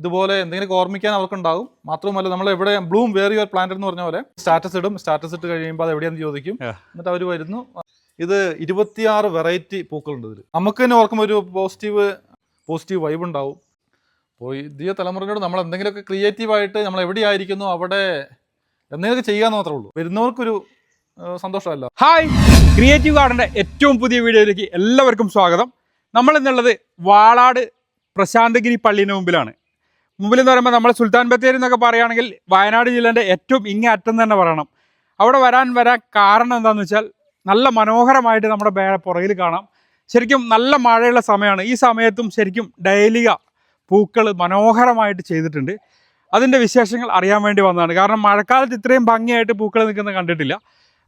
ഇതുപോലെ എന്തെങ്കിലും ഓർമ്മിക്കാൻ അവർക്കുണ്ടാകും മാത്രമല്ല നമ്മൾ എവിടെ ബ്ലൂം വേർ യുവർ പ്ലാന്റ് എന്ന് പറഞ്ഞ പോലെ സ്റ്റാറ്റസ് ഇടും. സ്റ്റാറ്റസ് ഇട്ട് കഴിയുമ്പോൾ അത് എവിടെയാന്ന് ചോദിക്കും. എന്നിട്ട് അവർ വരുന്നു. ഇത് ഇരുപത്തിയാറ് വെറൈറ്റി പൂക്കളുണ്ട് ഇതിൽ നമുക്ക് തന്നെ ഓർക്കുമ്പോൾ ഒരു പോസിറ്റീവ് പോസിറ്റീവ് വൈബ് ഉണ്ടാവും. അപ്പോൾ പുതിയ തലമുറയോട് നമ്മൾ എന്തെങ്കിലുമൊക്കെ ക്രിയേറ്റീവായിട്ട് നമ്മൾ എവിടെയായിരിക്കുന്നു അവിടെ എന്തെങ്കിലുമൊക്കെ ചെയ്യാന്ന് മാത്രമേ ഉള്ളൂ. വരുന്നവർക്കൊരു സന്തോഷമല്ല. ഹായ് ക്രിയേറ്റീവ് ഗാർഡന്റെ ഏറ്റവും പുതിയ വീഡിയോയിലേക്ക് എല്ലാവർക്കും സ്വാഗതം. നമ്മൾ ഇന്നുള്ളത് വാളാട് പ്രശാന്തഗിരി പള്ളിന് മുമ്പിലാണ്. മുമ്പിൽ എന്ന് പറയുമ്പോൾ നമ്മൾ സുൽത്താൻ ബത്തേരി എന്നൊക്കെ പറയുകയാണെങ്കിൽ വയനാട് ജില്ലേന്റെ ഏറ്റവും ഇങ്ങേ അറ്റം തന്നെ പറയണം. അവിടെ വരാൻ വരാൻ കാരണം എന്താണെന്ന് വെച്ചാൽ നല്ല മനോഹരമായിട്ട് നമ്മുടെ ബേ പുറകിൽ കാണാം. ശരിക്കും നല്ല മഴയുള്ള സമയമാണ്. ഈ സമയത്തും ശരിക്കും ഡൈലിക പൂക്കൾ മനോഹരമായിട്ട് ചെയ്തിട്ടുണ്ട്. അതിന്റെ വിശേഷങ്ങൾ അറിയാൻ വേണ്ടി വന്നതാണ്. കാരണം മഴക്കാലത്ത് ഇത്രയും ഭംഗിയായിട്ട് പൂക്കൾ നിൽക്കുന്നത് കണ്ടിട്ടില്ല.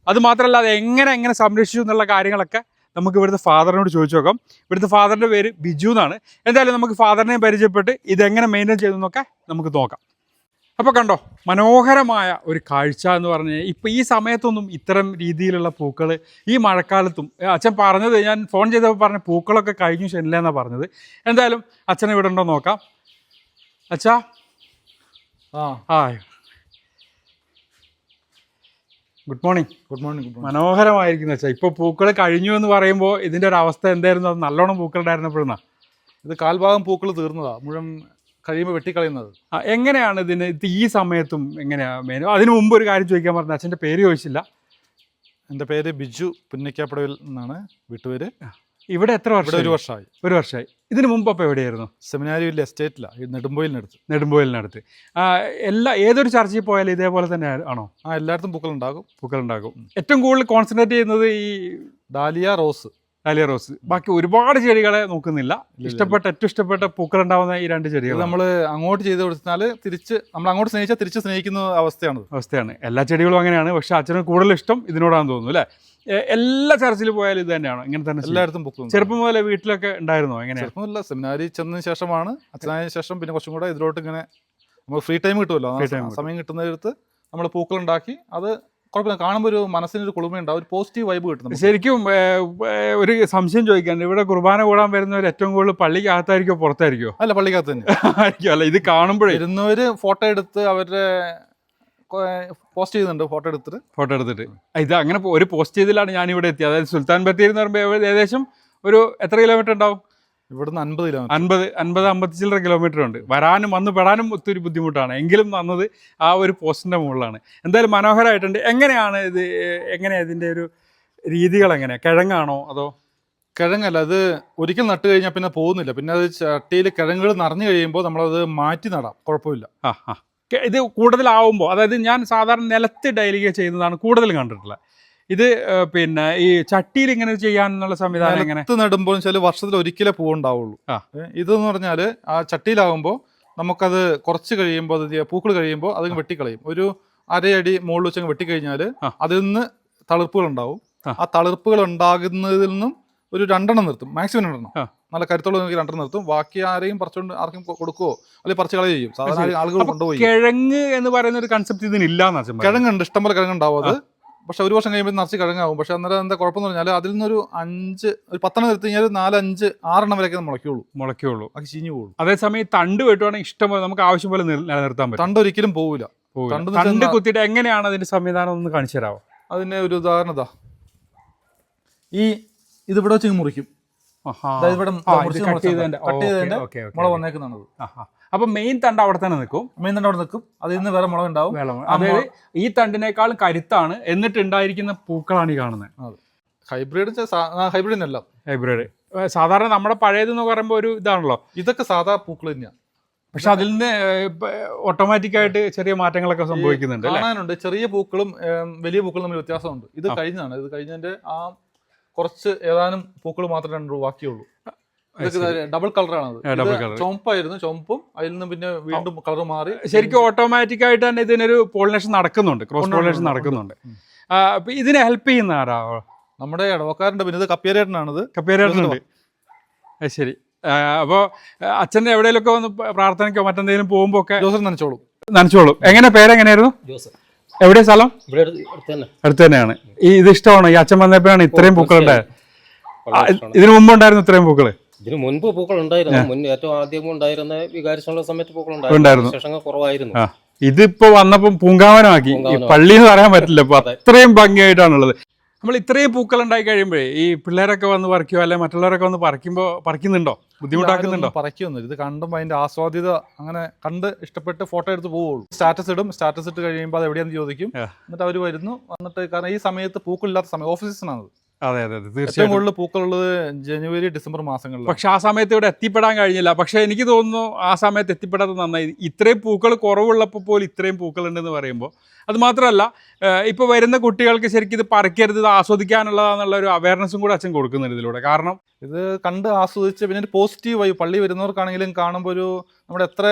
അതുമാത്രമല്ല അത് എങ്ങനെ എങ്ങനെ സംരക്ഷിച്ചു എന്നുള്ള കാര്യങ്ങളൊക്കെ നമുക്ക് ഇവിടുത്തെ ഫാദറിനോട് ചോദിച്ചു നോക്കാം. ഇവിടുത്തെ ഫാദറിന്റെ പേര് ബിജു എന്നാണ്. എന്തായാലും നമുക്ക് ഫാദറിനെ പരിചയപ്പെട്ട് ഇതെങ്ങനെ മെയിന്റെയിൻ ചെയ്തു എന്നൊക്കെ നമുക്ക് നോക്കാം. അപ്പോൾ കണ്ടോ മനോഹരമായ ഒരു കാഴ്ച എന്ന് പറഞ്ഞ് ഇപ്പം ഈ സമയത്തൊന്നും ഇത്തരം രീതിയിലുള്ള പൂക്കൾ ഈ മഴക്കാലത്തും അച്ഛൻ പറഞ്ഞത് ഞാൻ ഫോൺ ചെയ്തപ്പോൾ പറഞ്ഞ പൂക്കളൊക്കെ കഴിഞ്ഞു ശനില്ല എന്നാണ് പറഞ്ഞത്. എന്തായാലും അച്ഛനെ ഇവിടെ ഉണ്ടോ നോക്കാം. അച്ഛാ. ആ. ആ good morning good morning good morning മനോഹരമായിരിക്കുന്നു വെച്ചാൽ ഇപ്പോൾ പൂക്കൾ കഴിഞ്ഞു എന്ന് പറയുമ്പോൾ ഇതിന്റെ ഒരു അവസ്ഥ എന്തായിരുന്നു? അത് നല്ലോണം പൂക്കളുണ്ടായിരുന്നപ്പോഴാ ഇത് കാൽഭാഗം പൂക്കൾ തീർന്നതാണ് മുഴുവൻ കഴിയുമ്പോൾ വെട്ടിക്കളയുന്നത്. എങ്ങനെയാണ് ഇതിന് ഇത് ഈ സമയത്തും എങ്ങനെയാണ് മെയിൻ അതിന് മുമ്പ് ഒരു കാര്യം ചോദിക്കാൻ പറഞ്ഞാൽ അച്ഛന്റെ പേര് ചോദിച്ചില്ല. എന്റെ പേര് ബിജു പുന്നക്കാപ്പടവിൽ നിന്നാണ് വീട്ടുപേര്. ഇവിടെ എത്ര വർഷം ഒരു വർഷമായി. ഒരു വർഷമായി. ഇതിനു മുമ്പ് അപ്പോൾ എവിടെയായിരുന്നു? സെമിനാരിയിൽ എസ്റ്റേറ്റിലാണ് നെടുമ്പോയിലിനടുത്ത്. നെടുമ്പോയിലിനടുത്ത്. എല്ലാ ഏതൊരു ചർച്ചയിൽ പോയാലും ഇതേപോലെ തന്നെ ആണോ? ആ എല്ലായിടത്തും പൂക്കൾ ഉണ്ടാകും പൂക്കൾ ഉണ്ടാകും ഏറ്റവും കൂടുതൽ കോൺസെൻട്രേറ്റ് ചെയ്യുന്നത് ഈ ഡാലിയ റോസ്. ഡാലിയ റോസ് ബാക്കി ഒരുപാട് ചെടികളെ നോക്കുന്നില്ല. ഇഷ്ടപ്പെട്ട ഏറ്റവും ഇഷ്ടപ്പെട്ട പൂക്കൾ ഉണ്ടാവുന്ന ഈ രണ്ട് ചെടികൾ നമ്മൾ അങ്ങോട്ട് ചെയ്ത് കൊടുത്താൽ തിരിച്ച് നമ്മൾ അങ്ങോട്ട് സ്നേഹിച്ചാൽ തിരിച്ച് സ്നേഹിക്കുന്ന അവസ്ഥയാണ് അവസ്ഥയാണ്. എല്ലാ ചെടികളും അങ്ങനെയാണ്. പക്ഷെ അച്ഛന് കൂടുതൽ ഇഷ്ടം ഇതിനോടാന്ന് തോന്നുന്നു അല്ലേ? എല്ലാ ചർച്ചിൽ പോയാലും ഇത് തന്നെയാണ്. ഇങ്ങനെ തന്നെ? എല്ലായിടത്തും പൂക്കും ചെറുപ്പം മുതലേ വീട്ടിലൊക്കെ ഉണ്ടായിരുന്നോ? എങ്ങനെയാണ് ചെറുപ്പമല്ല സെമിനാരി ചെന്നതിന് ശേഷമാണ് അച്ഛനായതിനു ശേഷം പിന്നെ കുറച്ചും കൂടെ ഇതിലോട്ട് ഇങ്ങനെ നമ്മൾ ഫ്രീ ടൈം കിട്ടുമല്ലോ. സമയം കിട്ടുന്നിടത്ത് നമ്മൾ പൂക്കൾ ഉണ്ടാക്കി അത് കുഴപ്പമില്ല. കാണുമ്പോൾ ഒരു മനസ്സിനൊരു കുളിമയുണ്ടാവും ഒരു പോസിറ്റീവ് വൈബ് കിട്ടുന്നു ശരിക്കും ഒരു സംശയം ചോദിക്കാൻ ഇവിടെ കുർബാന കൂടാൻ വരുന്നവർ ഏറ്റവും കൂടുതൽ പള്ളിക്കകത്തായിരിക്കോ പുറത്തായിരിക്കോ? അല്ല പള്ളിക്കകത്ത് തന്നെ. ആയിരിക്കും. അല്ല ഇത് കാണുമ്പോഴേ. ഇരുന്നവര് ഫോട്ടോ എടുത്ത് അവരുടെ പോസ്റ്റ് ചെയ്യുന്നുണ്ട് ഫോട്ടോ എടുത്തിട്ട്. ഫോട്ടോ എടുത്തിട്ട്. ഇത് അങ്ങനെ ഒരു പോസ്റ്റ് ചെയ്തിലാണ് ഞാൻ ഇവിടെ എത്തിയത്. അതായത് സുൽത്താൻ ബത്തേരി എന്ന് പറയുമ്പോൾ ഏകദേശം ഒരു എത്ര കിലോമീറ്റർ ഉണ്ടാവും? ഇവിടുന്ന് അൻപത് കിലോമീറ്റർ അൻപത് അൻപത് അമ്പത്തി ചില്ലറ കിലോമീറ്റർ ഉണ്ട്. വരാനും വന്ന് പെടാനും ഒത്തിരി ബുദ്ധിമുട്ടാണ്. എങ്കിലും വന്നത് ആ ഒരു പോസ്റ്റിന്റെ മുകളിലാണ്. എന്തായാലും മനോഹരമായിട്ടുണ്ട് എങ്ങനെയാണ് ഇത് എങ്ങനെയാണ് ഇതിന്റെ ഒരു രീതികൾ എങ്ങനെയാണ് കിഴങ്ങാണോ അതോ? കിഴങ്ങല്ല അത് ഒരിക്കൽ നട്ട് കഴിഞ്ഞാൽ പിന്നെ പോകുന്നില്ല. പിന്നെ അത് ചട്ടിയിൽ കിഴങ്ങുകൾ നിറഞ്ഞു കഴിയുമ്പോൾ നമ്മളത് മാറ്റി നടാം. കുഴപ്പമില്ല. ആ ആ. ഇത് കൂടുതലാവുമ്പോൾ അതായത് ഞാൻ സാധാരണ നിലത്ത് ഡൈലിക ചെയ്യുന്നതാണ് കൂടുതൽ കണ്ടിട്ടുള്ളത്. ഇത് പിന്നെ ഈ ചട്ടിയിൽ ഇങ്ങനെ ചെയ്യാനുള്ള സംവിധാനം എങ്ങനെ? നടുമ്പോൾ വെച്ചാൽ വർഷത്തിൽ ഒരിക്കലേ പൂവുണ്ടാവുള്ളൂ. ഇതെന്ന് പറഞ്ഞാൽ ആ ചട്ടിയിലാകുമ്പോൾ നമുക്കത് കുറച്ച് കഴിയുമ്പോൾ അത് പൂക്കൾ കഴിയുമ്പോൾ അത് വെട്ടിക്കളയും. ഒരു അരയടി മുകളിൽ വെച്ചങ്ങ് വെട്ടിക്കഴിഞ്ഞാൽ. അതിൽ നിന്ന് തളിർപ്പുകൾ ഉണ്ടാവും ആ. തളിർപ്പുകൾ ഉണ്ടാകുന്നതിൽ നിന്നും ഒരു രണ്ടെണ്ണം നിർത്തും. മാക്സിമം രണ്ടെണ്ണം. നല്ല കരുത്തുള്ള നോക്കി രണ്ടെണ്ണം നിർത്തും. ബാക്കി ആരെയും പറിച്ചുകൊണ്ട് ആർക്കും കൊടുക്കുവോ അല്ലെങ്കിൽ പറിച്ച് കളയുകയോ ചെയ്യും. സാധാരണ. ആളുകൾ കൊണ്ടുപോയി. കിഴങ്ങ് എന്ന് പറയുന്ന ഒരു കൺസെപ്റ്റ് ഇതിനില്ല. കിഴങ്ങുണ്ട്. ഇഷ്ടംപോലെ കിഴങ്ങുണ്ടാവും അത്. പക്ഷെ ഒരു വർഷം കഴിയുമ്പോൾ നിറച്ച് കിഴങ്ങാവും പക്ഷെ അന്നേരം എന്താ കുഴപ്പമെന്ന് പറഞ്ഞാൽ അതിൽ നിന്നൊരു അഞ്ച് ഒരു പത്തെണ്ണം എടുത്തു കഴിഞ്ഞാൽ നാലഞ്ച് ആറെണ്ണം വരെയൊക്കെ മുളയ്ക്കുള്ളൂ. മുളയ്ക്കുള്ളൂ. അത് ചീഞ്ഞു പോകും. അതേസമയം തണ്ട് വെട്ടുവാണെങ്കിൽ ഇഷ്ടം പോലെ നമുക്ക് ആവശ്യം പോലെ നില- നിലനിർത്താൻ പറ്റും. തണ്ട് ഒരിക്കലും പോവില്ല. തണ്ട് തണ്ട് കുത്തിയിട്ട് എങ്ങനെയാണ് അതിന്റെ സംവിധാനം ഒന്ന് കാണിച്ചു തരാമോ അതിന്റെ ഒരു ഉദാഹരണത ഈ ഇതിവിടെ വെച്ച് മുറിക്കും. മുറിച്ച് ചെയ്തതിന്റെ- മുള ഓക്കേ. അപ്പൊ മെയിൻ തണ്ട് അവിടെ തന്നെ നിൽക്കും. മെയിൻ തണ്ട് അവിടെ നിൽക്കും. അതിൽ നിന്ന് വേറെ മുളക്. ഉണ്ടാവും അതായത് ഈ തണ്ടിനേക്കാളും കരുത്താണ് എന്നിട്ട് ഉണ്ടായിരിക്കുന്ന പൂക്കളാണ് ഈ കാണുന്നത്. ഹൈബ്രിഡ് ഹൈബ്രിഡ് അല്ല ഹൈബ്രിഡ് സാധാരണ നമ്മുടെ പഴയത് എന്ന് പറയുമ്പോൾ ഒരു ഇതാണല്ലോ. ഇതൊക്കെ സാധാ പൂക്കൾ തന്നെയാണ് പക്ഷെ അതിൽ നിന്ന് ഓട്ടോമാറ്റിക് ആയിട്ട് ചെറിയ മാറ്റങ്ങളൊക്കെ സംഭവിക്കുന്നുണ്ട് കാണാനുണ്ട്. ചെറിയ പൂക്കളും വലിയ പൂക്കളും തമ്മിൽ വ്യത്യാസമുണ്ട്. ഇത് കഴിഞ്ഞാണ് ഇത് കഴിഞ്ഞതിന്റെ ആ കുറച്ച് ഏതാനും പൂക്കൾ മാത്രമേ ബാക്കിയുള്ളൂ. ഡബിൾ കളറാണ്. ചുമപ്പായിരുന്നു ചുമപ്പും അതിൽ നിന്ന് പിന്നെ വീണ്ടും കളർ മാറി. ശരിക്കും ഓട്ടോമാറ്റിക് ആയിട്ട് തന്നെ ഇതിനൊരു പോളിനേഷൻ നടക്കുന്നുണ്ട്. ക്രോസ് പോളിനേഷൻ നടക്കുന്നുണ്ട്. അപ്പൊ ഇതിനെ ഹെൽപ്പ് ചെയ്യുന്ന ആരാ? നമ്മുടെ ഇടവക്കാരുണ്ട് പിന്നെ ഇത് കപ്പിയരേട്ടനാണിത് കപ്പേരായിട്ടുണ്ട് അത് ശരി. അപ്പോൾ അച്ഛന്റെ എവിടെയെങ്കിലുമൊക്കെ ഒന്ന് പ്രാർത്ഥനയ്ക്കോ മറ്റെന്തെങ്കിലും പോകുമ്പോൾ ഒക്കെ ജോസഫ് നനച്ചോളും. നനച്ചോളും. എങ്ങനെ പേരെങ്ങനെയായിരുന്നു? ജോസഫ്. എവിടെയാ സ്ഥലം? ഇവിടെ അടുത്ത് അടുത്ത് തന്നെ. അടുത്ത് തന്നെയാണ്. ഈ ഇത് ഇഷ്ടമാണ്? ഈ അച്ഛൻ വന്നപ്പോഴാണ് ഇത്രയും പൂക്കളുണ്ടായത് ഇതിനു മുമ്പ് ഉണ്ടായിരുന്നു ഇത്രയും പൂക്കൾ? ഇതിന് മുൻപ് പൂക്കൾ ഉണ്ടായിരുന്നു. മുൻ ഏറ്റവും ആദ്യം ഉണ്ടായിരുന്ന വികാരിച്ചുള്ള സമയത്ത് പൂക്കൾ ഉണ്ടായിരുന്നു. വിശേഷങ്ങൾ കുറവായിരുന്നു. ഇതിപ്പോ വന്നപ്പം പൂങ്കാവനമാക്കി. ഈ പള്ളി എന്ന് പറയാൻ പറ്റില്ല. ഇപ്പൊ അതെ. അത്രയും ഭംഗിയായിട്ടാണുള്ളത്. നമ്മൾ ഇത്രയും പൂക്കൾ ഉണ്ടായി കഴിയുമ്പോഴേ ഈ പിള്ളേരൊക്കെ വന്ന് പറിക്കുമോ അല്ലെ മറ്റുള്ളവരൊക്കെ വന്ന് പറിക്കുമ്പോൾ പറിക്കുന്നുണ്ടോ? ബുദ്ധിമുട്ടാക്കുന്നുണ്ടോ? പറയ്ക്കൊന്നുമില്ല ഇത് കണ്ടുമ്പോ അതിന്റെ ആസ്വാദ്യത അങ്ങനെ കണ്ട് ഇഷ്ടപ്പെട്ട് ഫോട്ടോ എടുത്ത് പോവുള്ളൂ. സ്റ്റാറ്റസ് ഇടും. സ്റ്റാറ്റസ് ഇട്ട് കഴിയുമ്പോൾ അത് എവിടെയാന്ന് ചോദിക്കും. എന്നിട്ട് അവർ വരുന്നു. വന്നിട്ട് കാരണം ഈ സമയത്ത് പൂക്കളില്ലാത്ത സമയം. ഓഫ് അതെ അതെ അതെ. തീർച്ചയായും കൂടുതൽ പൂക്കളുള്ളത് ജനുവരി ഡിസംബർ മാസങ്ങളിൽ പക്ഷെ ആ സമയത്ത് ഇവിടെ എത്തിപ്പെടാൻ കഴിഞ്ഞില്ല. പക്ഷെ എനിക്ക് തോന്നുന്നു ആ സമയത്ത് എത്തിപ്പെടാത്ത നന്നായി. ഇത്രയും പൂക്കൾ കുറവുള്ളപ്പോൾ പോലും ഇത്രയും പൂക്കൾ ഉണ്ടെന്ന് പറയുമ്പോൾ അത് മാത്രമല്ല ഇപ്പോൾ വരുന്ന കുട്ടികൾക്ക് ശരിക്കും ഇത് പറിക്കരുത് ഇത് ആസ്വദിക്കാനുള്ളതാന്നുള്ള ഒരു അവയർനെസ്സും കൂടെ അച്ഛൻ കൊടുക്കുന്നുണ്ട് ഇതിലൂടെ. കാരണം ഇത് കണ്ട് ആസ്വദിച്ച് പിന്നെ ഒരു പോസിറ്റീവ് വൈബ് പള്ളി വരുന്നവർക്കാണെങ്കിലും കാണുമ്പോൾ ഒരു നമ്മുടെ എത്ര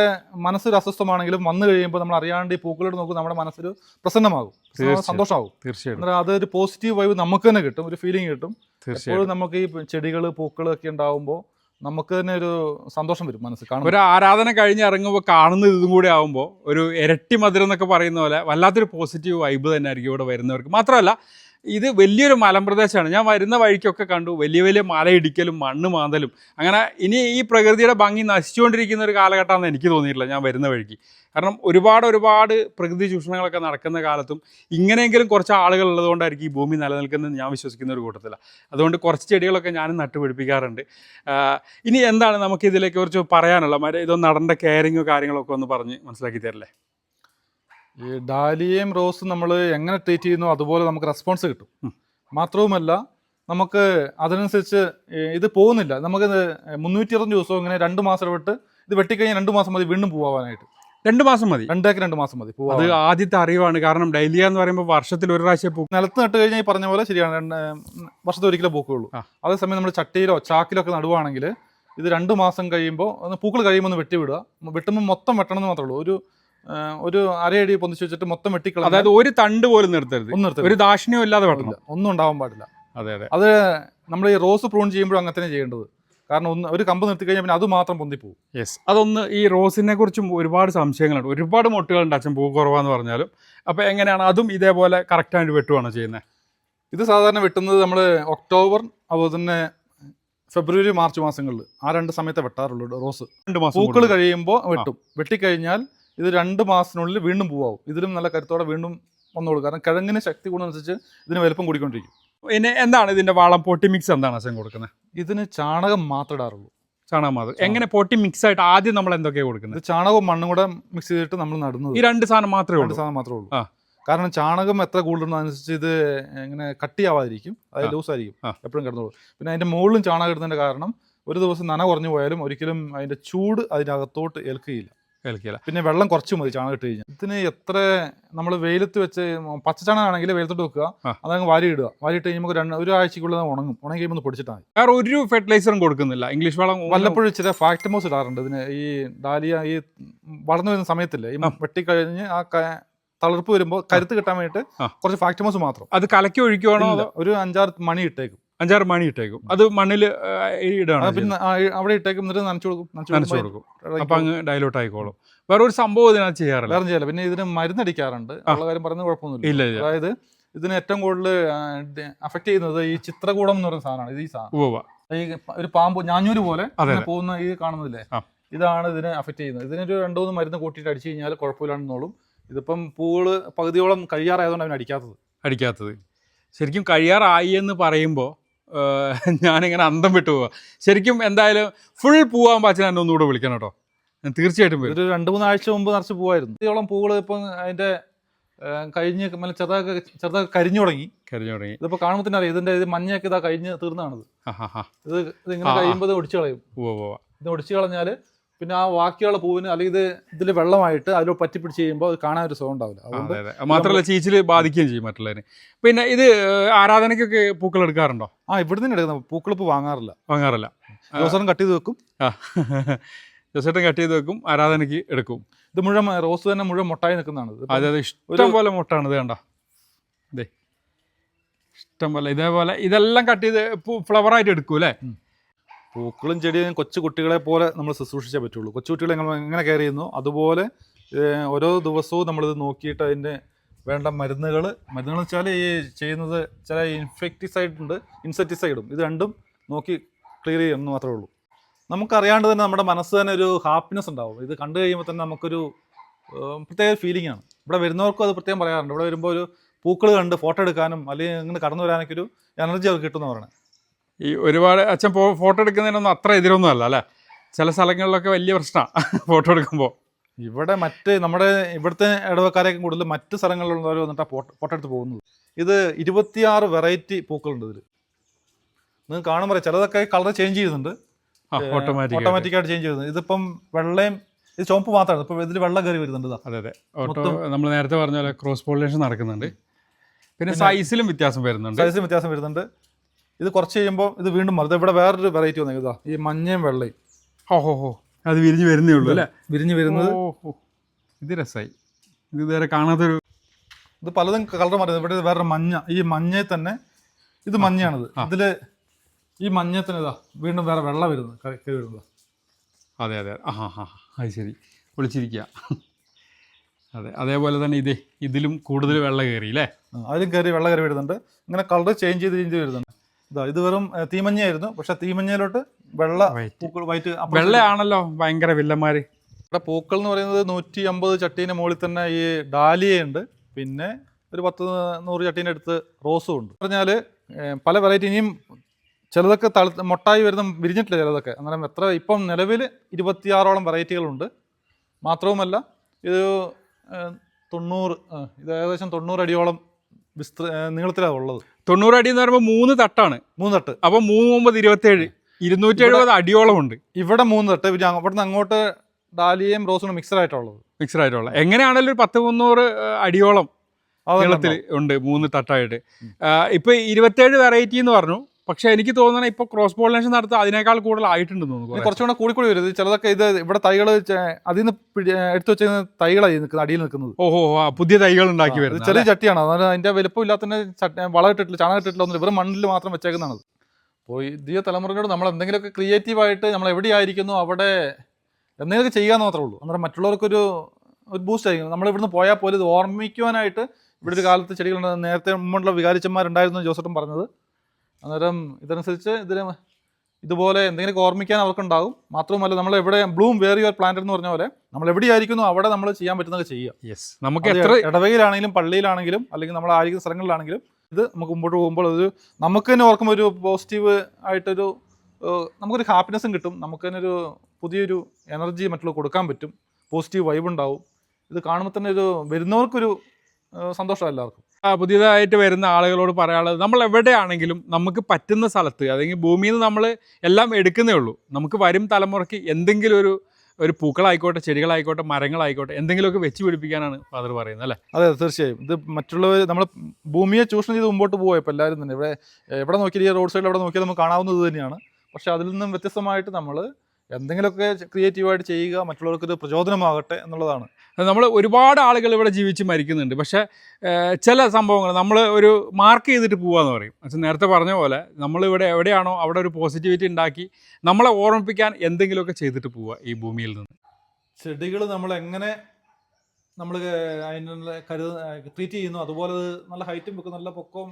മനസ്സൊരു അസ്വസ്ഥമാണെങ്കിലും വന്നു കഴിയുമ്പോൾ നമ്മൾ അറിയാണ്ട് ഈ പൂക്കളോട് നോക്കുമ്പോൾ നമ്മുടെ മനസ്സൊരു പ്രസന്നമാകും. തീർച്ചയായും. സന്തോഷമാകും തീർച്ചയായിട്ടും. അന്നേരം അതൊരു പോസിറ്റീവ് വൈബ് നമുക്ക് തന്നെ കിട്ടും ഒരു ഫീലിംഗ് കിട്ടും. തീർച്ചയായും നമുക്ക് ഈ ചെടികൾ പൂക്കളൊക്കെ ഉണ്ടാവുമ്പോൾ നമുക്ക് തന്നെ ഒരു സന്തോഷം വരും മനസ്സിൽ കാണും ഒരു ആരാധന കഴിഞ്ഞ് ഇറങ്ങുമ്പോൾ കാണുന്ന ഇതും കൂടി ആകുമ്പോൾ ഒരു ഇരട്ടി മധുരം എന്നൊക്കെ പറയുന്ന പോലെ വല്ലാത്തൊരു പോസിറ്റീവ് വൈബ് തന്നെ ആയിരിക്കും ഇവിടെ വരുന്നവർക്ക്. മാത്രമല്ല ഇത് വലിയൊരു മലമ്പ്രദേശമാണ് ഞാൻ വരുന്ന വഴിക്കൊക്കെ കണ്ടു വലിയ വലിയ മലയിടിക്കലും മണ്ണ് മാന്തലും. അങ്ങനെ ഇനി ഈ പ്രകൃതിയുടെ ഭംഗി നശിച്ചുകൊണ്ടിരിക്കുന്ന ഒരു കാലഘട്ടമാണെന്ന് എനിക്ക് തോന്നിയിട്ടില്ല ഞാൻ വരുന്ന വഴിക്ക്. കാരണം ഒരുപാട് ഒരുപാട് പ്രകൃതി ചൂഷണങ്ങളൊക്കെ നടക്കുന്ന കാലത്തും ഇങ്ങനെയെങ്കിലും കുറച്ച് ആളുകൾ ഉള്ളതുകൊണ്ടായിരിക്കും ഈ ഭൂമി നിലനിൽക്കുന്നത് ഞാൻ വിശ്വസിക്കുന്ന ഒരു കൂട്ടത്തിലാണ് അതുകൊണ്ട് കുറച്ച് ചെടികളൊക്കെ ഞാനും നട്ടുപിടിപ്പിക്കാറുണ്ട്. ഇനി എന്താണ് നമുക്ക് ഇതിലേക്ക് കുറിച്ച് പറയാനുള്ള മറ്റേ ഇതൊന്നും നടേണ്ട കെയറിങ്ങോ കാര്യങ്ങളൊക്കെ ഒന്ന് പറഞ്ഞ് മനസ്സിലാക്കി തരല്ലേ? ഈ ഡാലിയയും റോസും നമ്മൾ എങ്ങനെ ട്രീറ്റ് ചെയ്യുന്നു അതുപോലെ നമുക്ക് റെസ്പോൺസ് കിട്ടും. മാത്രവുമല്ല നമുക്ക് അതിനനുസരിച്ച് ഇത് പോകുന്നില്ല. നമുക്ക് മുന്നൂറ്റി അറുപത് ദിവസവും ഇങ്ങനെ രണ്ട് മാസം ഇടപെട്ട് ഇത് വെട്ടിക്കഴിഞ്ഞാൽ രണ്ട് മാസം മതി വീണ്ടും പോവാനായിട്ട്. രണ്ട് മാസം മതി? രണ്ടേക്ക് രണ്ട് മാസം മതി അത് ആദ്യത്തെ അറിവാണ്. കാരണം ഡൈലിയ എന്ന് പറയുമ്പോൾ വർഷത്തിൽ ഒരു പ്രാവശ്യം പൂ നിലത്ത് നട്ട് കഴിഞ്ഞാൽ ഈ പറഞ്ഞ പോലെ ശരിയാണ്. രണ്ട് വർഷത്തിൽ ഒരിക്കലേ പൂക്കുള്ളൂ. അതേസമയം നമ്മൾ ചട്ടിയിലോ ചാക്കിലോ ഒക്കെ നടുവാണെങ്കിൽ ഇത് രണ്ട് മാസം കഴിയുമ്പോൾ പൂക്കൾ കഴിയുമ്പോൾ ഒന്ന് വെട്ടി വിടുക വെട്ടുമ്പോൾ മൊത്തം വെട്ടണം എന്ന് മാത്രമേ ഉള്ളൂ. ഒരു ഒരു അരയടി പൊന്നിച്ച് വെച്ചിട്ട് മൊത്തം വെട്ടിക്കളും അതായത് ഒരു തണ്ട് പോലും നിർത്തരുത്. ഒന്നും നിർത്തരുത്. ഒരു ദാക്ഷിണ്യം ഇല്ലാതെ വെട്ടണം. ഒന്നും ഉണ്ടാവാൻ പാടില്ല. അതെ അതെ. അത് നമ്മൾ ഈ റോസ് പ്രൂൺ ചെയ്യുമ്പോഴും അങ്ങനെ തന്നെ ചെയ്യേണ്ടത്. കാരണം ഒന്ന് ഒരു കമ്പ് നിർത്തി കഴിഞ്ഞാൽ പിന്നെ അത് മാത്രം പൊന്തിപ്പോവും. യെസ് അതൊന്ന് ഈ റോസിനെ കുറിച്ചും ഒരുപാട് സംശയങ്ങളുണ്ട്. ഒരുപാട് മുട്ടുകളുണ്ട് അച്ഛൻ പൂ കുറവാന്ന് പറഞ്ഞാലും. അപ്പോൾ എങ്ങനെയാണ് അതും ഇതേപോലെ കറക്റ്റായിട്ട് വെട്ടുവാണോ ചെയ്യുന്നത് ഇത് സാധാരണ വെട്ടുന്നത് നമ്മൾ ഒക്ടോബർ അതുപോലെ തന്നെ ഫെബ്രുവരി മാർച്ച് മാസങ്ങളിൽ ആ രണ്ട് സമയത്തെ വെട്ടാറുള്ളൂ റോസ്. രണ്ട് മാസം പൂക്കൾ കഴിയുമ്പോൾ വെട്ടും. വെട്ടിക്കഴിഞ്ഞാൽ ഇത് രണ്ട് മാസത്തിനുള്ളിൽ വീണ്ടും പോവാവും. ഇതിലും നല്ല കരുത്തോടെ വീണ്ടും വന്നോളൂ. കാരണം കിഴങ്ങിന് ശക്തി കൂടുന്നതനുസരിച്ച് ഇതിന് വലുപ്പം കൂടിക്കൊണ്ടിരിക്കും. പിന്നെ എന്താണ് ഇതിന്റെ വളം? പൊട്ടി മിക്സ് എന്താണ് അച്ഛൻ കൊടുക്കുന്നത്? ഇതിന് ചാണകം മാത്രമേ ഇടാറുള്ളൂ. ചാണകം മാത്രം. എങ്ങനെ പൊട്ടി മിക്സ് ആയിട്ട് ആദ്യം നമ്മൾ എന്തൊക്കെയാണ് കൊടുക്കുന്നത്? ചാണകവും മണ്ണും കൂടെ മിക്സ് ചെയ്തിട്ട് നമ്മൾ നടുന്നത്. ഈ രണ്ട് സാധനം മാത്രമേ ഉള്ളൂ? സാധനം മാത്രമേ ഉള്ളൂ. കാരണം ചാണകം എത്ര കൂടുതലും അനുസരിച്ച് ഇത് ഇങ്ങനെ കട്ടിയാവാതിരിക്കും. അതായത് ലൂസായിരിക്കും. ലൂസ് ആയിരിക്കും ആ. എപ്പോഴും കിടന്നോളൂ. പിന്നെ അതിന്റെ മുകളിലും ചാണകം ഇടുന്നതിന്റെ കാരണം ഒരു ദിവസം നന കുറഞ്ഞു പോയാലും ഒരിക്കലും അതിന്റെ ചൂട് അതിനകത്തോട്ട് ഏൽക്കുകയില്ല. കേൾക്കില്ല പിന്നെ വെള്ളം കുറച്ച് മതി ചാണകം ഇട്ട് കഴിഞ്ഞാൽ ഇതിന് എത്ര നമ്മൾ വെയിലത്ത് വെച്ച് പച്ചച്ചാണകം ആണെങ്കിൽ വെയിലത്തോട്ട് വെക്കുക. അതങ്ങ് വാരി ഇടുക വാരി ഇട്ട് കഴിയുമ്പോൾ രണ്ട് ഒരാഴ്ചക്കുള്ളിൽ അത് ഉണങ്ങും. ഉണങ്ങി കഴിയുമ്പോൾ പൊടിച്ചിട്ടാൽ മതി. വേറെ ഒരു ഫെർട്ടിലൈസറും കൊടുക്കുന്നില്ല. ഇംഗ്ലീഷ് വളം വല്ലപ്പോഴും ഇച്ചിരി ഫാക്ടമോസ് ഇടാറുണ്ട്. ഇതിന് ഈ ഡാലിയ ഈ വളർന്നു വരുന്ന സമയത്തില്ലേ ഈ വെട്ടി വെട്ടിക്കഴിഞ്ഞ് ആ തളിർപ്പ് വരുമ്പോൾ കരുത്ത് കിട്ടാൻ വേണ്ടിയിട്ട് കുറച്ച് ഫാക്ടമോസ് മാത്രം. അത് കലക്കി ഒഴിക്കുവാണോ ഒരു അഞ്ചാറ് മണി ഇട്ടേക്കും. അഞ്ചാറ് മണി ഇട്ടേക്കും. അത് മണ്ണിൽ ഇടാണ് പിന്നെ അവിടെ ഇട്ടേക്കും എന്നിട്ട് നനച്ചു കൊടുക്കും നനച്ചു കൊടുക്കും. അപ്പം അങ്ങ് ഡൈലോട്ട് ആയിക്കോളും. വേറെ ഒരു സംഭവം ഇതിനകത്ത് ചെയ്യാറില്ല. വേറെ ചെയ്യാറില്ല. പിന്നെ ഇതിന് മരുന്നടിക്കാറുണ്ട്. ഉള്ള കാര്യം പറയുന്നത് കുഴപ്പമൊന്നുമില്ല. ഇല്ല അതായത് ഇതിന് ഏറ്റവും കൂടുതൽ അഫക്ട് ചെയ്യുന്നത് ഈ ചിത്രകൂടം എന്ന് പറയുന്ന സാധനമാണ്. ഇത് ഈ സാധനം. ഈ ഒരു പാമ്പ് ഞാഞ്ഞൂര് പോലെ പോകുന്ന ഈ കാണുന്നില്ലേ? ഇതാണ് ഇതിനെ അഫക്ട് ചെയ്യുന്നത്. ഇതിനൊരു രണ്ടു മൂന്ന് മരുന്ന് കൂട്ടിയിട്ട് അടിച്ചു കഴിഞ്ഞാൽ കുഴപ്പമില്ലാണെന്നോളും. ഇതിപ്പം പൂൾ പകുതിയോളം കഴിയാറായതുകൊണ്ട് അവൻ അടിക്കാത്തത്. അടിക്കാത്തത്. ശരിക്കും കഴിയാറായി എന്ന് പറയുമ്പോൾ ഞാനിങ്ങനെ അന്തം വിട്ടു പോവാ. ശരിക്കും എന്തായാലും ഫുൾ പോവാൻ പാച്ചിന് എന്നെ ഒന്നുകൂടെ വിളിക്കണം കേട്ടോ. ഞാൻ തീർച്ചയായിട്ടും ഒരു രണ്ട് മൂന്നാഴ്ച മുമ്പ് നിറച്ച് പോവായിരുന്നു. ഇതോളം പൂവ് ഇപ്പം അതിന്റെ കഴിഞ്ഞ് മല ചെറുതാക്കി ചെറുതാക്കി കരിഞ്ഞു തുടങ്ങി. കരിഞ്ഞു തുടങ്ങി. ഇതിപ്പോ കാണുമ്പോൾ തന്നെ അറിയാം. ഇതിന്റെ ഇത് മഞ്ഞയൊക്കെ ഇതാ കഴിഞ്ഞ് തീർന്നാണത്. ഇത് ഇങ്ങനെ. കഴിയുമ്പോൾ ഇത് ഒടിച്ചു കളയും. ഇത് ഒടിച്ചു കളഞ്ഞാൽ പിന്നെ ആ ബാക്കിയുള്ള പൂവിന് അല്ലെങ്കിൽ ഇത് ഇതിൽ വെള്ളമായിട്ട് അതിൽ പറ്റിപ്പിടിച്ച് ചെയ്യുമ്പോൾ അത് കാണാൻ ഒരു സുഖം ഉണ്ടാവില്ല. അതുകൊണ്ട് മാത്രമല്ല ചീച്ചിൽ ബാധിക്കുകയും ചെയ്യും മറ്റുള്ളതിന് പിന്നെ ഇത് ആരാധനയ്ക്കൊക്കെ പൂക്കൾ എടുക്കാറുണ്ടോ? ആ ഇവിടെ നിന്ന് എടുക്കുന്ന പൂക്കളിപ്പ് വാങ്ങാറില്ല. വാങ്ങാറില്ല. ദിവസം കട്ട് ചെയ്ത് വെക്കും. ആ. ജോസേട്ടൻ കട്ട് ചെയ്ത് വെക്കും ആരാധനയ്ക്ക് എടുക്കും. ഇത് മുഴുവൻ റോസ് തന്നെ മുഴുവൻ മുട്ടായി നിൽക്കുന്നതാണ്. അതെ അതെ. ഇഷ്ടം പോലെ മുട്ടാണ് ഇത് കണ്ടോ? ഇതേ ഇഷ്ടം പോലെ. ഇതേപോലെ ഇതെല്ലാം കട്ട് ചെയ്ത് ഫ്ലവറായിട്ട് എടുക്കും അല്ലേ പൂക്കളും ചെടിയും കൊച്ചു കുട്ടികളെ പോലെ നമ്മൾ ശുശ്രൂഷിച്ചേ പറ്റുള്ളൂ. കൊച്ചു കുട്ടികളെ എങ്ങനെ കെയർ ചെയ്യുന്നു? അതുപോലെ ഓരോ ദിവസവും നമ്മളിത് നോക്കിയിട്ട് അതിന്റെ വേണ്ട മരുന്നുകൾ മരുന്നുകൾ വെച്ചാൽ ഈ ചെയ്യുന്നത് ചില ഇൻഫെക്റ്റിസൈഡ് ഉണ്ട് ഇൻസെക്റ്റിസൈഡും ഇത് രണ്ടും നോക്കി ക്ലിയർ ചെയ്യുമെന്ന് മാത്രമേ ഉള്ളൂ. നമുക്കറിയാണ്ട് തന്നെ നമ്മുടെ മനസ്സ് തന്നെ ഒരു ഹാപ്പിനെസ് ഉണ്ടാവും. ഇത് കണ്ടു കഴിയുമ്പോൾ തന്നെ നമുക്കൊരു പ്രത്യേക ഫീലിംഗ് ആണ്. ഇവിടെ വരുന്നവർക്കും അത് പ്രത്യേകം പറയാറുണ്ട്. ഇവിടെ വരുമ്പോൾ ഒരു പൂക്കൾ കണ്ട് ഫോട്ടോ എടുക്കാനും അല്ലെങ്കിൽ ഇങ്ങനെ കടന്നു വരാനൊക്കെ ഒരു എനർജി അവർക്ക് കിട്ടുമെന്ന് പറയണത് ഈ ഒരുപാട് അച്ഛൻ ഫോട്ടോ എടുക്കുന്നതിനൊന്നും അത്ര എതിരൊന്നും അല്ല അല്ലേ? ചില സ്ഥലങ്ങളിലൊക്കെ വലിയ പ്രശ്നമാണ് ഫോട്ടോ എടുക്കുമ്പോൾ ഇവിടെ മറ്റ് നമ്മുടെ ഇവിടുത്തെ ഇടവക്കാരെയൊക്കെ കൂടുതൽ മറ്റ് സ്ഥലങ്ങളിലുള്ളവർ വന്നിട്ട് ഫോട്ടോ എടുത്ത് പോകുന്നത്. ഇത് ഇരുപത്തിയാറ് വെറൈറ്റി പൂക്കളുണ്ട് ഇതിൽ നിങ്ങൾ കാണുമ്പോൾ ചിലതൊക്കെ കളർ ചേഞ്ച് ചെയ്യുന്നുണ്ട്. ഓട്ടോമാറ്റിക് ഓട്ടോമാറ്റിക് ആയിട്ട്. ചേഞ്ച് ചെയ്യുന്നത് ഇതിപ്പം വെള്ളയും ഇത് ചുവപ്പ് മാത്രമാണ്. ഇപ്പം ഇതിൽ വെള്ളം കയറി വരുന്നുണ്ട് അതെ അതെ. ഓട്ടോ നമ്മൾ നേരത്തെ പറഞ്ഞ പോലെ ക്രോസ് പോളിനേഷൻ നടക്കുന്നുണ്ട്. പിന്നെ സൈസിലും വ്യത്യാസം വരുന്നുണ്ട്. സൈസിലും വ്യത്യാസം വരുന്നുണ്ട്. ഇത് കുറച്ച് കഴിയുമ്പോൾ ഇത് വീണ്ടും മറുതെ ഇവിടെ വേറൊരു വെറൈറ്റി വന്നേ. ഇതാ ഈ മഞ്ഞയും വെള്ളയും. ഹോ ഹോ ഹോ. അത് വിരിഞ്ഞ് വരുന്നേ ഉള്ളൂ അല്ലേ? വിരിഞ്ഞ് വരുന്നത്. ഇത് രസമായി ഇത് ഇതുവരെ കാണാത്തൊരു ഇത് പലതും കളർ മാറുന്നത് ഇവിടെ വേറൊരു മഞ്ഞ. ഈ മഞ്ഞയിൽ തന്നെ ഇത് മഞ്ഞയാണിത്. ഇതിൽ ഈ മഞ്ഞയിൽ തന്നെ ഇതാ വീണ്ടും വേറെ വെള്ളം വരുന്നത് കൈ വരുന്നത് അതെ അതെ. ആ ഹാ ഹാ അത് ശരി. ഒളിച്ചിരിക്കുക. അതെ. അതേപോലെ തന്നെ ഇത് ഇതിലും കൂടുതൽ വെള്ളം കയറി അല്ലേ? അതിലും കയറി വെള്ളം കയറി വരുന്നുണ്ട്. ഇങ്ങനെ കളർ ചേഞ്ച് ചെയ്ത് ചേഞ്ച് വരുന്നുണ്ട്. ഇതാ ഇത് വെറും തീമഞ്ഞയായിരുന്നു. പക്ഷെ തീമഞ്ഞയിലോട്ട് വെള്ള. പൂക്കൾ വൈറ്റ് വെള്ളയാണല്ലോ ഭയങ്കര വില്ലന്മാര്. ഇവിടെ പൂക്കൾ എന്ന് പറയുന്നത് നൂറ്റി അമ്പത് ചട്ടീന്റെ മുകളിൽ തന്നെ ഈ ഡാലിയുണ്ട് പിന്നെ ഒരു പത്ത് നൂറ് ചട്ടീന്റെ അടുത്ത് റോസും ഉണ്ട്. പറഞ്ഞാൽ പല വെറൈറ്റി ഇനിയും ചിലതൊക്കെ തള മൊട്ടായി വരുന്ന വിരിഞ്ഞിട്ടില്ല ചിലതൊക്കെ. അന്നേരം എത്ര ഇപ്പം നിലവിൽ ഇരുപത്തിയാറോളം വെറൈറ്റികളുണ്ട് മാത്രവുമല്ല ഇത് തൊണ്ണൂറ് ഇത് ഏകദേശം തൊണ്ണൂറ് അടിയോളം വിസ്തൃ നീളത്തിലാണ് ഉള്ളത്. തൊണ്ണൂറ് അടി എന്ന് പറയുമ്പോൾ മൂന്ന് തട്ടാണ്. മൂന്ന് തട്ട് അപ്പൊ മൂന്ന് ഒമ്പത് ഇരുപത്തേഴ് ഇരുന്നൂറ്റി എഴുപത് അടിയോളം ഉണ്ട്. ഇവിടെ മൂന്ന് തട്ട് അവിടെ നിന്ന് അങ്ങോട്ട് ഡാലിയയും റോസും മിക്സർ ആയിട്ടുള്ളത് മിക്സർ ആയിട്ടുള്ളത് എങ്ങനെയാണെങ്കിലും ഒരു പത്ത് മുന്നൂറ് അടിയോളം നീളത്തിൽ ഉണ്ട് മൂന്ന് തട്ടായിട്ട്. ഇപ്പൊ ഇരുപത്തേഴ് വെറൈറ്റി എന്ന് പറഞ്ഞു. പക്ഷെ എനിക്ക് തോന്നുന്നത് ഇപ്പൊ ക്രോസ് പോളിനേഷൻ നടത്തുക അതിനേക്കാൾ കൂടുതൽ ആയിട്ടുണ്ടെന്ന് ഇനി തോന്നുന്നു കുറച്ചുകൂടെ കൂടി കൂടി വരും. ചിലതൊക്കെ ഇത് ഇവിടെ തൈകൾ അതിൽ നിന്ന് എടുത്തു വെച്ച തൈകളായി നിൽക്കുന്നത് അടിയിൽ നിൽക്കുന്നത്. ഓഹോ ആ, പുതിയ തൈകൾ ഉണ്ടാക്കി വരുന്നത് ചെറിയ ചട്ടിയാണ്. അതായത് അതിന്റെ വലുപ്പം ഇല്ലാത്തതിന്റെ ചട്ട വളം ഇട്ടിട്ടില്ല ചാണകം ഇട്ടിട്ടില്ല ഒന്നും വെറും മണ്ണിൽ മാത്രം വെച്ചേക്കുന്നതാണ് അപ്പോൾ പുതിയ തലമുറയോട് നമ്മൾ എന്തെങ്കിലുമൊക്കെ ക്രിയേറ്റീവായിട്ട് നമ്മൾ എവിടെയായിരിക്കുന്നു അവിടെ എന്തെങ്കിലുമൊക്കെ ചെയ്യാന്ന് മാത്രമേ ഉള്ളൂ. അന്നേരം മറ്റുള്ളവർക്കൊരു ഒരു ബൂസ്റ്റ് ആയിരിക്കും. നമ്മൾ ഇവിടുന്ന് പോയാൽ പോലും ഇത് ഓർമ്മിക്കുവാനായിട്ട് ഇവിടെ ഒരു കാലത്ത് ചെടികളുണ്ട്. നേരത്തെ മുമ്പുള്ള വികാരിച്ചന്മാരുണ്ടായിരുന്നു ജോസഫും പറഞ്ഞത്. അന്നേരം ഇതനുസരിച്ച് ഇതിന് ഇതുപോലെ എന്തെങ്കിലും ഓർമ്മിക്കാൻ അവർക്കുണ്ടാകും. മാത്രമല്ല നമ്മൾ എവിടെ ബ്ലൂം വേർ യുവർ പ്ലാന്റ് എന്ന് പറഞ്ഞ പോലെ നമ്മൾ എവിടെയായിരിക്കുന്നു അവിടെ നമ്മൾ ചെയ്യാൻ പറ്റുന്നത് ചെയ്യുക. യെസ് നമുക്ക് എത്ര ഇടവയിലാണെങ്കിലും പള്ളിയിലാണെങ്കിലും അല്ലെങ്കിൽ നമ്മൾ ആയിരിക്കുന്ന സ്ഥലങ്ങളിലാണെങ്കിലും ഇത് നമുക്ക് മുമ്പോട്ട് പോകുമ്പോൾ ഒരു നമുക്ക് തന്നെ ഓർക്കുമ്പോൾ ഒരു പോസിറ്റീവ് ആയിട്ടൊരു നമുക്കൊരു ഹാപ്പിനെസ്സും കിട്ടും. നമുക്ക് തന്നെ ഒരു പുതിയൊരു എനർജി മറ്റുള്ള കൊടുക്കാൻ പറ്റും. പോസിറ്റീവ് വൈബ് ഉണ്ടാവും. ഇത് കാണുമ്പോൾ തന്നെ ഒരു വരുന്നവർക്കൊരു സന്തോഷം എല്ലാവർക്കും. പുതിയതായിട്ട് വരുന്ന ആളുകളോട് പറയാനുള്ളത് നമ്മൾ എവിടെയാണെങ്കിലും നമുക്ക് പറ്റുന്ന സ്ഥലത്ത് അല്ലെങ്കിൽ ഭൂമിയിൽ നിന്ന് നമ്മൾ എല്ലാം എടുക്കുന്നേ ഉള്ളൂ. നമുക്ക് വരും തലമുറയ്ക്ക് എന്തെങ്കിലും ഒരു ഒരു പൂക്കളായിക്കോട്ടെ ചെടികളായിക്കോട്ടെ മരങ്ങളായിക്കോട്ടെ എന്തെങ്കിലുമൊക്കെ വെച്ച് പിടിപ്പിക്കാനാണ് ഫാദർ പറയുന്നത് അല്ലേ? അതെ തീർച്ചയായും. ഇത് മറ്റുള്ളവർ നമ്മൾ ഭൂമിയെ ചൂഷണം ചെയ്ത് മുമ്പോട്ട് പോകുക ഇപ്പോൾ എല്ലാവരും തന്നെ ഇവിടെ എവിടെ നോക്കിയാൽ ഈ റോഡ് സൈഡിൽ എവിടെ നോക്കിയാൽ നമുക്ക് കാണാവുന്നത് തന്നെയാണ്. പക്ഷേ അതിൽ നിന്നും വ്യത്യസ്തമായിട്ട് നമ്മൾ എന്തെങ്കിലുമൊക്കെ ക്രിയേറ്റീവായിട്ട് ചെയ്യുക മറ്റുള്ളവർക്ക് ഇത് പ്രചോദനമാകട്ടെ എന്നുള്ളതാണ്. നമ്മൾ ഒരുപാട് ആളുകൾ ഇവിടെ ജീവിച്ച് മരിക്കുന്നുണ്ട്. പക്ഷേ ചില സംഭവങ്ങൾ നമ്മൾ ഒരു മാർക്ക് ചെയ്തിട്ട് പോവാന്ന് പറയും. അച്ഛൻ നേരത്തെ പറഞ്ഞ പോലെ നമ്മളിവിടെ എവിടെയാണോ അവിടെ ഒരു പോസിറ്റിവിറ്റി ഉണ്ടാക്കി നമ്മളെ ഓർമ്മിപ്പിക്കാൻ എന്തെങ്കിലുമൊക്കെ ചെയ്തിട്ട് പോവുക ഈ ഭൂമിയിൽ നിന്ന്. ചെടികൾ നമ്മൾ എങ്ങനെ നമ്മൾ അതിനുള്ള കരുത ട്രീറ്റ് ചെയ്യുന്നു. അതുപോലെ നല്ല ഹൈറ്റും വെക്കും നല്ല പൊക്കവും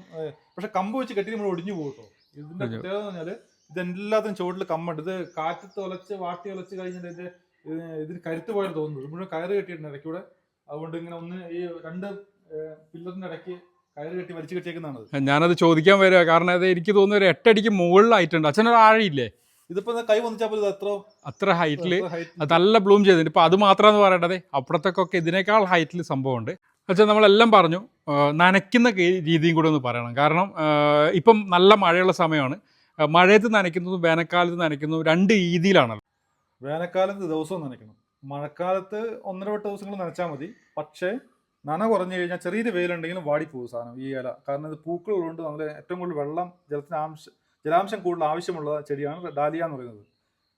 പക്ഷെ കമ്പ് വെച്ച് കെട്ടി നമ്മൾ ഒടിഞ്ഞു പോകും കേട്ടോ. ഇതിന്റെ. പ്രത്യേകത എന്ന് പറഞ്ഞാൽ ഇതെല്ലാത്തിനും ചുവട്ടിൽ കമ്മുണ്ട്. ഇത് കാറ്റ് തുലച്ച് വാട്ടി ഒലച്ച് കഴിഞ്ഞിട്ട് ഇത് ഇതിന് കരുത്ത് തോന്നുന്നു. ഇത് മുഴുവൻ കയറ് കെട്ടിയിട്ടുണ്ട് ഇടയ്ക്കൂടെ അതുകൊണ്ട് ഇങ്ങനെ ഒന്ന് ഈ രണ്ട് പില്ലറിന്റെ ഇടയ്ക്ക് കയറ് കെട്ടി വലിച്ചു കെട്ടിയേക്കുന്നതാണ് ഞാനത് ചോദിക്കാൻ വരിക കാരണം അത് എനിക്ക് തോന്നുന്നു ഒരു എട്ടടിക്ക് മുകളിലായിട്ടുണ്ട്. അച്ഛനൊരു ആഴയില്ലേ? ഇതിപ്പോ കൈ വന്നിച്ചാൽ ഇത് അത്ര ഹൈറ്റിൽ നല്ല ബ്ലൂം ചെയ്തിട്ടുണ്ട് ഇപ്പൊ അത് മാത്രമെന്ന് പറയേണ്ടത്. അപ്പുറത്തേക്കൊക്കെ ഇതിനേക്കാൾ ഹൈറ്റിൽ സംഭവമുണ്ട്. അച്ഛൻ നമ്മളെല്ലാം പറഞ്ഞു നനയ്ക്കുന്ന രീതിയും കൂടെ ഒന്ന് പറയണം. കാരണം ഇപ്പം നല്ല മഴയുള്ള സമയമാണ്. മഴയത്ത് നനയ്ക്കുന്നതും വേനൽക്കാലത്ത് നനയ്ക്കുന്നതും രണ്ട് രീതിയിലാണല്ലോ. വേനൽക്കാലത്ത് ദിവസവും നനയ്ക്കണം. മഴക്കാലത്ത് ഒന്നര വട്ട ദിവസങ്ങൾ നനച്ചാൽ മതി. പക്ഷേ നന കുറഞ്ഞു കഴിഞ്ഞാൽ ചെറിയൊരു വെയിലുണ്ടെങ്കിലും വാടിപ്പോകും സാധനം ഈ ഇല. കാരണം ഇത് പൂക്കളുള്ളതുകൊണ്ട് നമ്മൾ ഏറ്റവും കൂടുതൽ വെള്ളം ജലത്തിന് ആവശ്യം ജലാംശം കൂടുതൽ ആവശ്യമുള്ള ചെടിയാണ് ഡാലിയ എന്ന് പറയുന്നത്.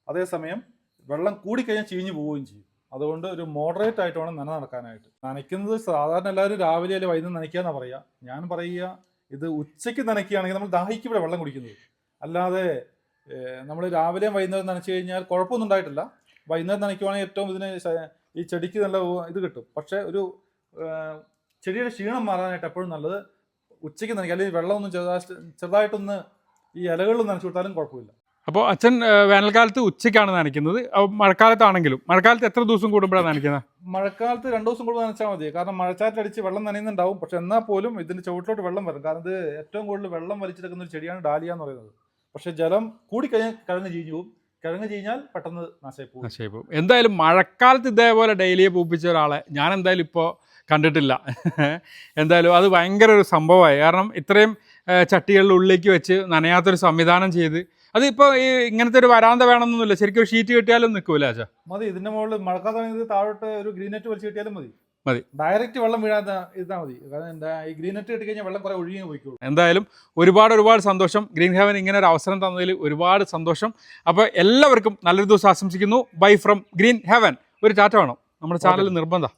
അതേസമയം വെള്ളം കൂടിക്കഴിഞ്ഞാൽ ചീഞ്ഞു പോവുകയും ചെയ്യും. അതുകൊണ്ട് ഒരു മോഡറേറ്റ് ആയിട്ട് വേണം നന നടക്കാനായിട്ട്. നനയ്ക്കുന്നത് സാധാരണ എല്ലാവരും രാവിലെ അല്ലെങ്കിൽ വൈകുന്നേരം നനയ്ക്കുക എന്നാണ് പറയുക ഞാൻ പറയുക ഇത് ഉച്ചയ്ക്ക് നനയ്ക്കുകയാണെങ്കിൽ നമ്മൾ ദാഹിക്കുമ്പോഴാണ് വെള്ളം കുടിക്കുന്നത്. അല്ലാതെ നമ്മൾ രാവിലെയും വൈകുന്നേരം നനച്ചു കഴിഞ്ഞാൽ കുഴപ്പമൊന്നും ഉണ്ടായിട്ടില്ല. വൈകുന്നേരം നനയ്ക്കുവാണെങ്കിൽ ഏറ്റവും ഇതിന് ഈ ചെടിക്ക് നല്ല ഇത് കിട്ടും. പക്ഷെ ഒരു ചെടിയുടെ ക്ഷീണം മാറാനായിട്ട് എപ്പോഴും നല്ലത് ഉച്ചയ്ക്ക് നനയ്ക്കുക. അല്ലെങ്കിൽ വെള്ളമൊന്നും ചെറുതായിട്ട് ചെറുതായിട്ടൊന്ന് ഈ ഇലകളിൽ നനച്ചു കൊടുത്താലും കുഴപ്പമില്ല. അപ്പോൾ അച്ഛൻ വേനൽക്കാലത്ത് ഉച്ചയ്ക്കാണ് നനയ്ക്കുന്നത്. മഴക്കാലത്താണെങ്കിലും മഴക്കാലത്ത് എത്ര ദിവസം കൂടുമ്പോഴാണ് നനയ്ക്കുന്നത്? മഴക്കാലത്ത് രണ്ട് ദിവസം കൂടുതൽ നനച്ചാൽ മതി. കാരണം മഴച്ചാറ്റടിച്ച് വെള്ളം നനയുന്നുണ്ടാവും. പക്ഷെ എന്നാൽ പോലും ഇതിന്റെ ചുവട്ടിലോട്ട് വെള്ളം വരും. കാരണം ഇത് ഏറ്റവും കൂടുതൽ വെള്ളം വലിച്ചെടുക്കുന്ന ഒരു ചെടിയാണ് ഡാലിയ എന്ന് പറയുന്നത്. പക്ഷെ ജലം കൂടിക്കഴിഞ്ഞാൽ കിഴങ്ങ് ചീഞ്ഞു പോകും കിഴങ്ങ് ചീഞ്ഞാൽ പെട്ടെന്ന് നാശമായി പോകും. നാശമായി പോകും. എന്തായാലും മഴക്കാലത്ത് ഇതേപോലെ ഡെയിലിയെ പൂപ്പിച്ച ഒരാളെ ഞാൻ എന്തായാലും ഇപ്പോൾ കണ്ടിട്ടില്ല. എന്തായാലും അത് ഭയങ്കര ഒരു സംഭവമായി. കാരണം ഇത്രയും ചട്ടികളുടെ ഉള്ളിലേക്ക് വെച്ച് നനയാത്തൊരു സംവിധാനം ചെയ്ത് അതിപ്പോ ഈ ഇങ്ങനത്തെ ഒരു വരാന്ത വേണമെന്നൊന്നുമില്ല. ശരിക്കും ഷീറ്റ് കിട്ടിയാലും നിൽക്കൂല മതി ഇതിന്റെ മുകളിൽ മഴക്കാലത്ത് താഴോട്ട് ഒരു ഗ്രീൻ നെറ്റ് വലിച്ചു കിട്ടിയാലും മതി. മതി. ഡയറക്റ്റ് വെള്ളം വീഴാത്ത ഇതാ മതി. കാരണം എന്താ ഈ ഗ്രീൻ നെറ്റ് കിട്ടി കഴിഞ്ഞാൽ വെള്ളം കുറെ ഒഴുകി പോയിക്കോളൂ. എന്തായാലും ഒരുപാട് ഒരുപാട് സന്തോഷം. ഗ്രീൻ ഹെവൻ ഇങ്ങനെ ഒരു അവസരം തന്നതിൽ ഒരുപാട് സന്തോഷം. അപ്പോൾ എല്ലാവർക്കും നല്ലൊരു ദിവസം ആശംസിക്കുന്നു. ബൈ ഫ്രം ഗ്രീൻ ഹെവൻ ഒരു ടാറ്റ വേണം. നമ്മുടെ ചാനൽ നിർബന്ധം.